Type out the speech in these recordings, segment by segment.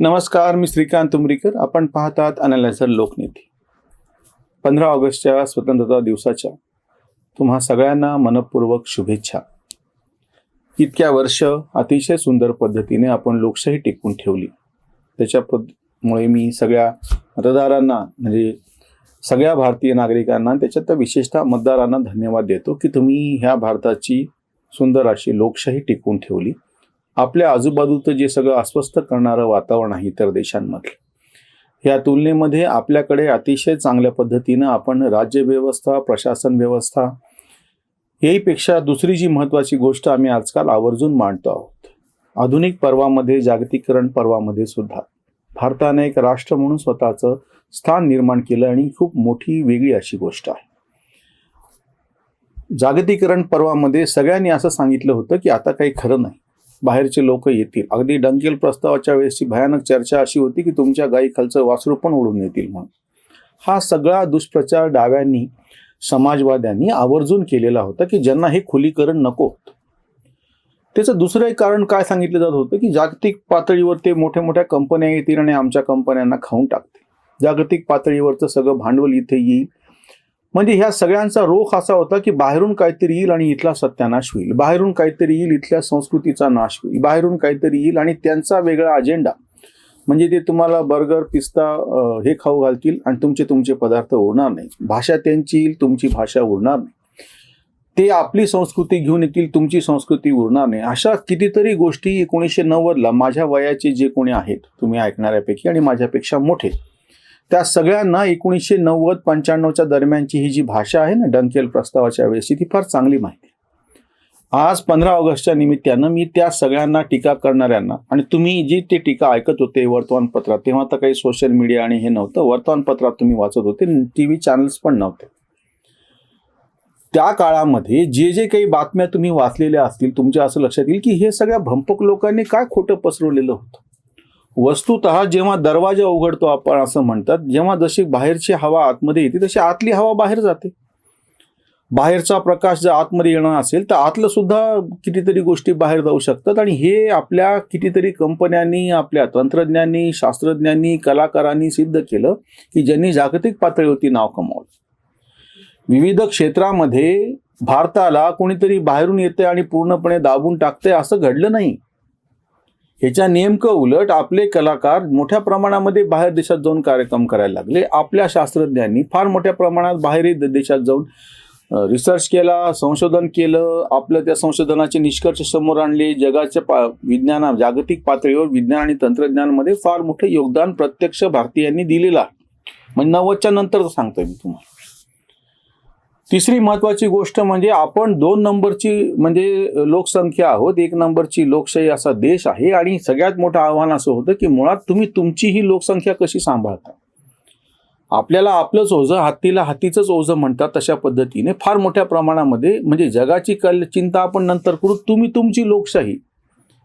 नमस्कार मी श्रीकांत तुमरीकर आपण पाहतात अनालायझर लोकनीती. पंधरा ऑगस्टच्या स्वतंत्रता दिवसाच्या तुम्हा सगळ्यांना मनपूर्वक शुभेच्छा. इतक्या वर्ष अतिशय सुंदर पद्धतीने आपण लोकशाही टिकवून ठेवली. त्याच्या पद्धमुळे मी सगळ्या मतदारांना म्हणजे सगळ्या भारतीय नागरिकांना त्याच्यात विशेषतः मतदारांना धन्यवाद देतो की तुम्ही ह्या भारताची सुंदर अशी लोकशाही टिकवून ठेवली. आपल्या आजूबाजूचं जे सगळं अस्वस्थ करणारं वातावरण आहे इतर देशांमधलं या तुलनेमध्ये आपल्याकडे अतिशय चांगल्या पद्धतीनं आपण राज्यव्यवस्था प्रशासन व्यवस्था याहीपेक्षा दुसरी जी महत्त्वाची गोष्ट आम्ही आजकाल आवर्जून मांडतो आहोत. आधुनिक पर्वामध्ये जागतिकरण पर्वामध्ये सुद्धा भारताने एक राष्ट्र म्हणून स्वतःचं स्थान निर्माण केलं आणि खूप मोठी वेगळी अशी गोष्ट आहे. जागतिकीकरण पर्वामध्ये सगळ्यांनी असं सांगितलं होतं की आता काही खरं नाही. बाहेरचे लोक येतील. अगदी डंकेल प्रस्तावाच्या वेळेसची भयानक चर्चा अशी होती की तुमच्या गाई खालचं वासरू पण उडून येतील म्हणून. हा सगळा दुष्प्रचार डाव्यांनी समाजवाद्यांनी आवर्जून केलेला होता की ज्यांना हे खुलीकरण नको होतं. त्याचं दुसरं एक कारण काय सांगितलं जात होतं की जागतिक पातळीवर ते मोठ्या मोठ्या कंपन्या येतील आणि आमच्या कंपन्यांना खाऊन टाकतील. जागतिक पातळीवरचं सगळं भांडवल इथे येईल. म्हणजे ह्या सगळ्यांचा रोख असा होता की बाहेरून काहीतरी येईल आणि इथला सत्यानाश होईल. बाहेरून काहीतरी येईल इथल्या संस्कृतीचा नाश होईल. बाहेरून काहीतरी येईल आणि त्यांचा वेगळा अजेंडा म्हणजे ते तुम्हाला बर्गर पिस्ता हे खाऊ घालतील आणि तुमचे तुमचे पदार्थ उरणार नाही. भाषा त्यांची येईल तुमची भाषा उरणार नाही. ते आपली संस्कृती घेऊन येतील तुमची संस्कृती उरणार नाही. अशा कितीतरी गोष्टी एकोणीसशे नव्वदला माझ्या वयाचे जे कोणी आहेत तुम्ही ऐकणाऱ्यापैकी आणि माझ्यापेक्षा मोठे त्या सगळ्यांना एकोणीसशे नव्वद पंच्याण्णवच्या दरम्यानची ही जी भाषा आहे ना डंकेल प्रस्तावाच्या वेळेसची ती फार चांगली माहिती आहे. आज पंधरा ऑगस्टच्या निमित्तानं मी त्या सगळ्यांना टीका करणाऱ्यांना आणि तुम्ही जी ते टीका ऐकत होते वर्तमानपत्रात तेव्हा तर काही सोशल मीडिया आणि हे नव्हतं वर्तमानपत्रात तुम्ही वाचत होते टी व्ही चॅनल्स पण नव्हते त्या काळामध्ये जे जे काही बातम्या तुम्ही वाचलेल्या असतील तुमच्या असं लक्षात येईल की हे सगळ्या भंपक लोकांनी काय खोटं पसरवलेलं होतं वस्तुत जेव्हा दरवाजा उघडतो आपण असं म्हणतात जेव्हा जशी बाहेरची हवा आतमध्ये येते तशी आतली हवा बाहेर जाते. बाहेरचा प्रकाश जर आतमध्ये येणार असेल तर आतलं सुद्धा कितीतरी गोष्टी बाहेर जाऊ शकतात. आणि हे आपल्या कितीतरी कंपन्यांनी आपल्या तंत्रज्ञांनी शास्त्रज्ञांनी कलाकारांनी सिद्ध केलं की ज्यांनी जागतिक पातळीवरती नाव कमावलं. विविध क्षेत्रामध्ये भारताला कोणीतरी बाहेरून येते आणि पूर्णपणे दाबून टाकते असं घडलं नाही. ह्याच्या नेमकं उलट आपले कलाकार मोठ्या प्रमाणामध्ये बाहेर देशात जाऊन कार्यक्रम करायला लागले. आपल्या शास्त्रज्ञांनी फार मोठ्या प्रमाणात बाहेरही देशात जाऊन रिसर्च केला संशोधन केलं आपलं त्या संशोधनाचे निष्कर्ष समोर आणले. जगाच्या पा विज्ञाना जागतिक पातळीवर विज्ञान आणि तंत्रज्ञानामध्ये फार मोठं योगदान प्रत्यक्ष भारतीयांनी दिलेलं म्हणजे नव्वदच्या नंतर सांगतोय मी तुम्हाला. तिसरी महत्वाची गोष्ट म्हणजे आपण दोन नंबरची म्हणजे लोकसंख्या आहोत एक नंबरची लोकशाही असा देश आहे आणि सगळ्यात मोठं आव्हान असं होतं की मुळात तुम्ही तुमची ही लोकसंख्या कशी सांभाळता. आपल्याला आपलंच ओझं हत्तीला हत्तीचंच ओझं म्हणतात तशा पद्धतीने फार मोठ्या प्रमाणामध्ये म्हणजे जगाची कल चिंता आपण नंतर करू तुम्ही तुमची लोकशाही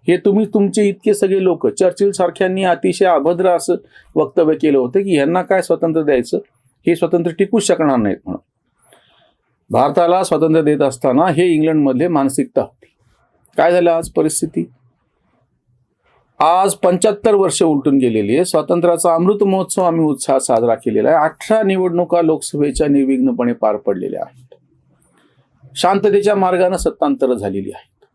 हे तुम्ही तुमचे इतके सगळे लोक चर्चिल सारख्यांनी अतिशय अभद्र असं वक्तव्य केलं होतं की यांना काय स्वातंत्र्य द्यायचं हे स्वातंत्र्य टिकूच शकणार नाहीत म्हणून. भारताला स्वातंत्र्य देत असताना हे इंग्लंडमधले मानसिकता होती. काय झालं आज परिस्थिती? आज पंच्याहत्तर वर्ष उलटून गेलेली आहे. स्वातंत्र्याचा अमृत महोत्सव आम्ही उत्साहात साजरा केलेला आहे. अठरा निवडणुका लोकसभेच्या निर्विघ्नपणे पार पडलेल्या आहेत. शांततेच्या मार्गाने सत्तांतर झालेली आहेत.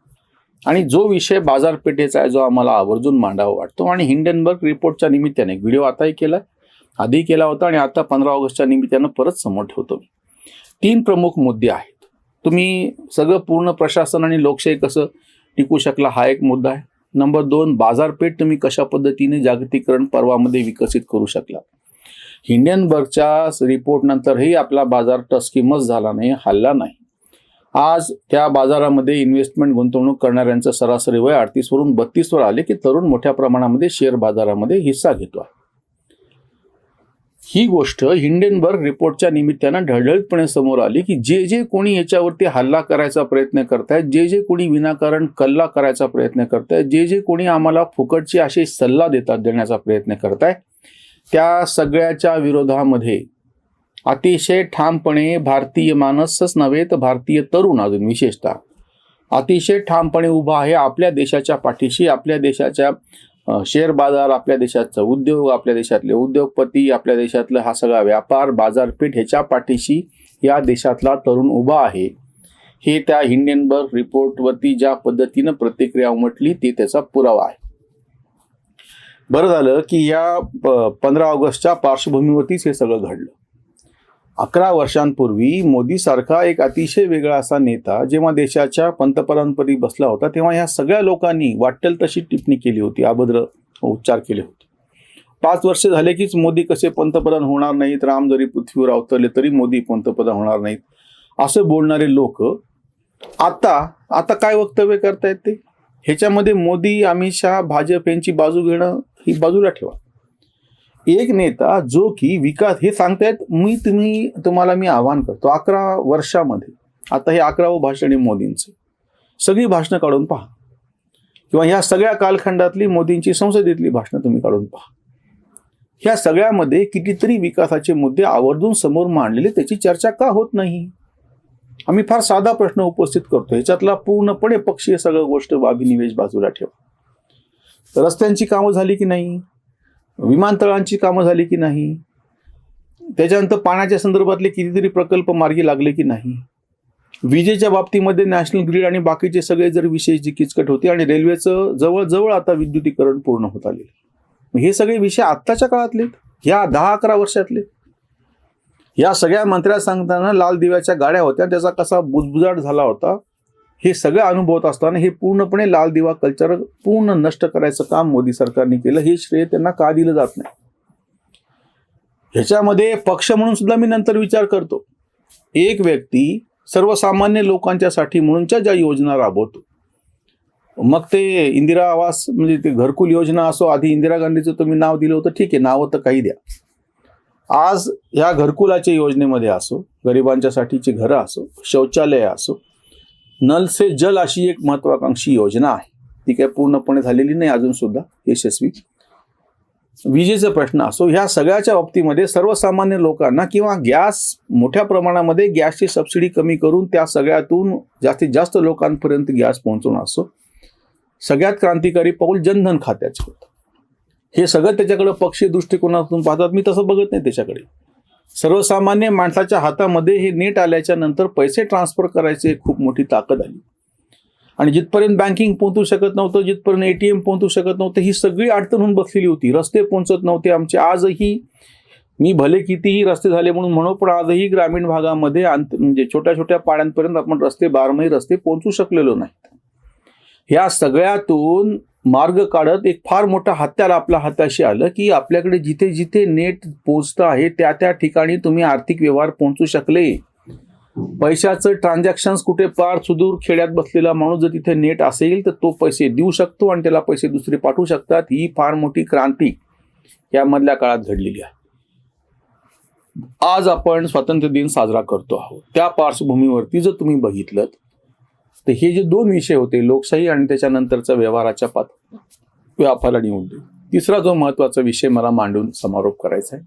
आणि जो विषय बाजारपेठेचा आहे जो आम्हाला आवर्जून मांडावा वाटतो. आणि हिंडनबर्ग रिपोर्टच्या निमित्ताने व्हिडिओ आताही केला आधी केला होता आणि आता पंधरा ऑगस्टच्या निमित्तानं परत समोर ठेवतो मी. तीन प्रमुख मुद्दे आहेत. तुम्ही सगळं पूर्ण प्रशासन आणि लोकशाही कसं टिकू शकला हा एक मुद्दा आहे. नंबर दोन बाजारपेठ तुम्ही कशा पद्धतीने जागतिकीकरण पर्वामध्ये विकसित करू शकला? हिंडनबर्गच्या रिपोर्टनंतरही आपला बाजार टस्किमच झाला नाही हल्ला नाही. आज त्या बाजारामध्ये इन्व्हेस्टमेंट गुंतवणूक करणाऱ्यांचं सरासरी वय अडतीसवरून बत्तीसवर आले की तरुण मोठ्या प्रमाणामध्ये शेअर बाजारामध्ये हिस्सा घेतो. आहे ही गोष्ट हिंडेनबर्ग रिपोर्टच्या निमित्तानं ढळढळीतपणे समोर आली की जे जे कोणी याच्यावरती हल्ला करायचा प्रयत्न करतायत जे जे कोणी विनाकारण कल्ला करायचा प्रयत्न करतायत जे जे कोणी आम्हाला फुकटची असे सल्ला देतात देण्याचा प्रयत्न करताय त्या सगळ्याच्या विरोधामध्ये अतिशय ठामपणे भारतीय माणसच नव्हे तर भारतीय तरुण अजून विशेषतः. अतिशय ठामपणे उभा आहे आपल्या देशाच्या पाठीशी आपल्या देशाच्या शेअर बाजार आपल्या देशाचं उद्योग आपल्या देशातले उद्योगपती आपल्या देशातलं हा सगळा व्यापार बाजारपेठ ह्याच्या पाठीशी या देशातला तरुण उभा आहे. हे त्या हिंडेनबर्ग रिपोर्टवरती ज्या पद्धतीनं प्रतिक्रिया उमटली ती त्याचा पुरावा आहे. बरं झालं की या पंधरा ऑगस्टच्या पार्श्वभूमीवरतीच हे सगळं घडलं. अकरा वर्षांपूर्वी मोदीसारखा एक अतिशय वेगळा असा नेता जेव्हा देशाच्या पंतप्रधानपदी बसला होता तेव्हा ह्या सगळ्या लोकांनी वाटेल तशी टिप्पणी केली होती अभद्र उच्चार केले होते. पाच वर्ष झाले कीच मोदी कसे पंतप्रधान होणार नाहीत राम जरी पृथ्वीवर अवतरले तरी मोदी पंतप्रधान होणार नाहीत असं बोलणारे लोक आता आता काय वक्तव्य करतायत ते? ह्याच्यामध्ये मोदी अमित शहा भाजप यांची बाजू घेणं ही बाजूला ठेवा. एक नेता जो की विकास हे सांगतायत मी तुम्ही तुम्हाला मी आवाहन करतो. अकरा वर्षामध्ये आता हे अकरावं भाषण आहे मोदींचं. सगळी भाषणं काढून पहा. किंवा ह्या सगळ्या कालखंडातली मोदींची संसदेतली भाषणं तुम्ही काढून पहा. ह्या सगळ्यामध्ये कितीतरी विकासाचे मुद्दे आवर्जून समोर मांडलेले त्याची चर्चा का होत नाही? आम्ही फार साधा प्रश्न उपस्थित करतो ह्याच्यातला पूर्णपणे पक्षीय सगळं गोष्ट बाबीनिवेश बाजूला ठेवा. रस्त्यांची कामं झाली की नाही? विमानतळांची कामं झाली की नाही? त्याच्यानंतर पाण्याच्या संदर्भातले कितीतरी प्रकल्प मार्गी लागले की नाही? विजेच्या बाबतीमध्ये नॅशनल ग्रीड आणि बाकीचे सगळे जर विषय जी किचकट होते आणि रेल्वेचं जवळजवळ आता विद्युतीकरण पूर्ण होत आलेलं हे सगळे विषय आत्ताच्या काळातले ह्या दहा अकरा वर्षातले? या सगळ्या मंत्र्या सांगताना लाल दिव्याच्या गाड्या होत्या त्याचा कसा बुजबुजाट झाला होता? हे सगळं अनुभवत असताना हे पूर्णपणे लाल दिवा कल्चर पूर्ण नष्ट करायचं काम मोदी सरकारने केलं. हे श्रेय त्यांना का दिलं जात नाही? ह्याच्यामध्ये पक्ष म्हणून सुद्धा मी नंतर विचार करतो. एक व्यक्ती सर्वसामान्य लोकांच्यासाठी म्हणूनच्या ज्या योजना राबवतो. मग ते इंदिरा आवास म्हणजे ते घरकुल योजना असो आधी इंदिरा गांधीचं तुम्ही नाव दिलं होतं ठीक आहे नावं तर काही द्या. आज ह्या घरकुलाच्या योजनेमध्ये असो गरिबांच्यासाठीची घरं असो शौचालय असो नल से जल अशी एक महत्वाकांक्षी योजना आहे. ती काही पूर्णपणे झालेली नाही अजून सुद्धा यशस्वी. विजेचा प्रश्न असो ह्या सगळ्याच्या बाबतीमध्ये सर्वसामान्य लोकांना किंवा गॅस मोठ्या प्रमाणामध्ये गॅसची सबसिडी कमी करून त्या सगळ्यातून जास्तीत जास्त लोकांपर्यंत गॅस पोहोचवणं असो. सगळ्यात क्रांतिकारी पाऊल जनधन खात्याचे होतं. हे सगळं त्याच्याकडे पक्षीय दृष्टिकोनातून पाहतात मी तसं बघत नाही त्याच्याकडे. सर्वसामान्य माणसाच्या हातामध्ये हे नेट आल्याच्यानंतर पैसे ट्रान्सफर करायचे खूप मोठी ताकद आली. आणि जिथपर्यंत बँकिंग पोहोचू शकत नव्हतं जिथपर्यंत एटीएम पोहोचू शकत नव्हतं ही सगळी अडचण होऊन बसलेली होती. रस्ते पोहोचत नव्हते आमचे. आजही मी भले कितीही रस्ते झाले म्हणून म्हणू पण आजही ग्रामीण भागामध्ये अंत म्हणजे छोट्या छोट्या पाड्यांपर्यंत आपण रस्ते बारमाही रस्ते पोहोचू शकलेलो नाहीत. ह्या सगळ्यातून मार्ग काढत एक फार मोठा हत्यार आपल्या हाताशी आलं की आपल्याकडे जिथे जिथे नेट पोचतं आहे त्या त्या ठिकाणी तुम्ही आर्थिक व्यवहार पोहोचू शकले. पैशाचं ट्रान्झॅक्शन कुठे पार सुदूर खेड्यात बसलेला माणूस जर तिथे नेट असेल तर तो पैसे देऊ शकतो आणि त्याला पैसे दुसरे पाठवू शकतात. ही फार मोठी क्रांती यामधल्या काळात घडलेली आहे. आज आपण स्वातंत्र्य दिन साजरा करतो आहोत. त्या पार्श्वभूमीवरती जर तुम्ही बघितलं तर हे जे दोन विषय होते लोकशाही आणि त्याच्यानंतरचा व्यवहाराच्या पात व्यापार आणि उद्योग तिसरा जो महत्त्वाचा विषय मला मांडून समारोप करायचा आहे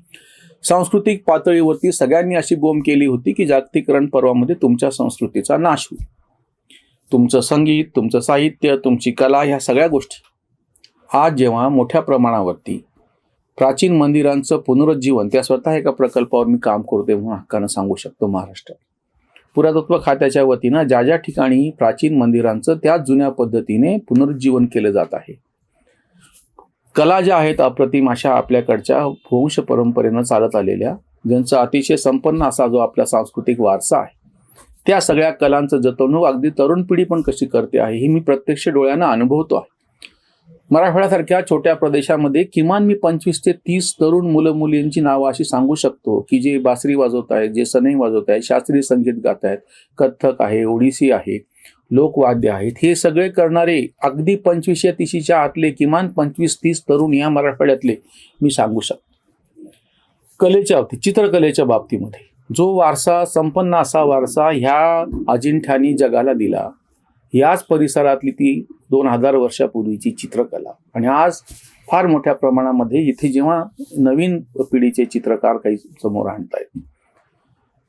सांस्कृतिक पातळीवरती सगळ्यांनी अशी बोंब केली होती की जागतिकरण पर्वामध्ये तुमच्या संस्कृतीचा नाश होईल. तुमचं संगीत तुमचं साहित्य तुमची कला ह्या सगळ्या गोष्टी. आज जेव्हा मोठ्या प्रमाणावरती प्राचीन मंदिरांचं पुनरुज्जीवन त्या स्वतः एका प्रकल्पावर मी काम करतोय म्हणून हक्कानं सांगू शकतो महाराष्ट्रात. पुरातत्व खात्याच्या वतीनं ज्या ज्या ठिकाणी प्राचीन मंदिरांचं त्या जुन्या पद्धतीने पुनरुज्जीवन केलं जात आहे. कला ज्या आहेत अप्रतिम अशा आपल्याकडच्या वंश परंपरेनं चालत आलेल्या ज्यांचा अतिशय संपन्न असा जो आपला सांस्कृतिक वारसा आहे त्या सगळ्या कलांचं जतवणूक अगदी तरुण पिढी पण कशी करते आहे हे मी प्रत्यक्ष डोळ्यानं अनुभवतो आहे. मराठवाड्यासारख्या छोट्या प्रदेशामध्ये किमान मी पंचवीस ते तीस तरुण मुलं मुलींची नावं अशी सांगू शकतो की जे बासरी वाजवत आहेत जे सनई वाजवत आहेत शास्त्रीय संगीत गात आहेत कथ्थक आहे ओडिसी आहे लोकवाद्य आहेत हे सगळे करणारे अगदी पंचवीस या तिशीच्या आतले किमान पंचवीस तीस तरुण या मराठवाड्यातले मी सांगू शकतो. कलेच्या बाबतीत चित्रकलेच्या बाबतीमध्ये जो वारसा संपन्न असा वारसा ह्या अजिंठ्यानी जगाला दिला. याच परिसरातली ती दोन हजार वर्षापूर्वीची चित्रकला. आणि आज फार मोठ्या प्रमाणामध्ये इथे जेव्हा नवीन पिढीचे चित्रकार काही समोर आणतायत.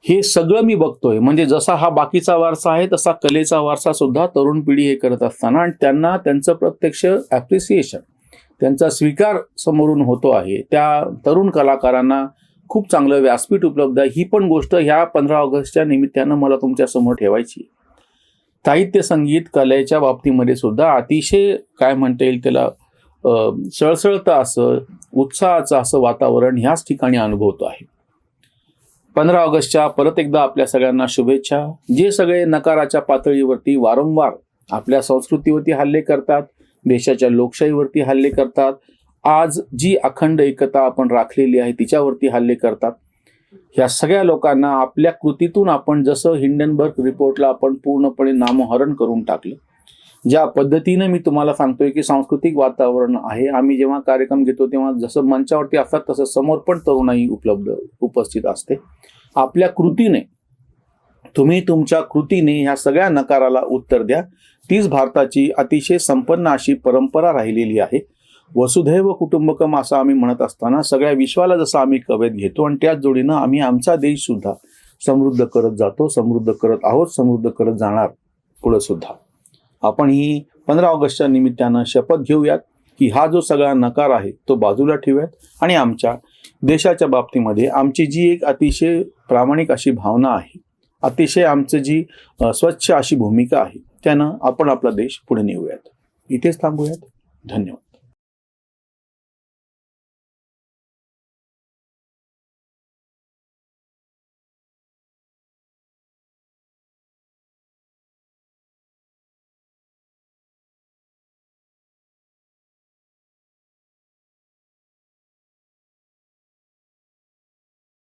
हे सगळं मी बघतोय. म्हणजे जसा हा बाकीचा वारसा आहे तसा कलेचा वारसा सुद्धा तरुण पिढी हे करत असताना आणि त्यांना त्यांचं प्रत्यक्ष ॲप्रिसिएशन त्यांचा स्वीकार समोरून होतो आहे. त्या तरुण कलाकारांना खूप चांगलं व्यासपीठ उपलब्ध आहे. ही पण गोष्ट ह्या पंधरा ऑगस्टच्या निमित्तानं मला तुमच्यासमोर ठेवायची आहे. साहित्य संगीत कलेच्या बाबतीमध्ये सुद्धा अतिशय काय म्हणता येईल त्याला सळसळता सळसळतं असं उत्साहाचं असं वातावरण ह्याच ठिकाणी अनुभवतो आहे. पंधरा ऑगस्टच्या परत एकदा आपल्या सगळ्यांना शुभेच्छा. जे सगळे नकाराच्या पातळीवरती वारंवार आपल्या संस्कृतीवरती हल्ले करतात देशाच्या लोकशाहीवरती हल्ले करतात आज जी अखंड एकता आपण राखलेली आहे तिच्यावरती हल्ले करतात ह्या सगळ्या लोकांना आपल्या कृतीतून आपण जसं हिंडनबर्ग रिपोर्टला आपण पूर्णपणे नामहरण करून टाकलं ज्या पद्धतीनं मी तुम्हाला सांगतोय की सांस्कृतिक वातावरण आहे आम्ही जेव्हा कार्यक्रम घेतो तेव्हा जसं मंचावरती असतात तसं समोर पण तरुणाई उपलब्ध उपस्थित असते. आपल्या कृतीने तुम्ही तुमच्या कृतीने ह्या सगळ्या नकाराला उत्तर द्या. तीच भारताची अतिशय संपन्न अशी परंपरा राहिलेली आहे. वसुधैव कुटुंबकम असं आम्ही म्हणत असताना सगळ्या विश्वाला जसं आम्ही कवेत घेतो आणि त्याच जोडीनं आम्ही आमचा देश सुद्धा समृद्ध करत जातो समृद्ध करत आहोत समृद्ध करत जाणार पुढं सुद्धा. आपण ही पंधरा ऑगस्टच्या निमित्तानं शपथ घेऊयात की हा जो सगळा नकार आहे तो बाजूला ठेवूयात आणि आमच्या देशाच्या बाबतीमध्ये आमची जी एक अतिशय प्रामाणिक अशी भावना आहे अतिशय आमचं जी स्वच्छ अशी भूमिका आहे त्यानं आपण आपला देश पुढे नेऊयात. इथेच थांबूयात. धन्यवाद.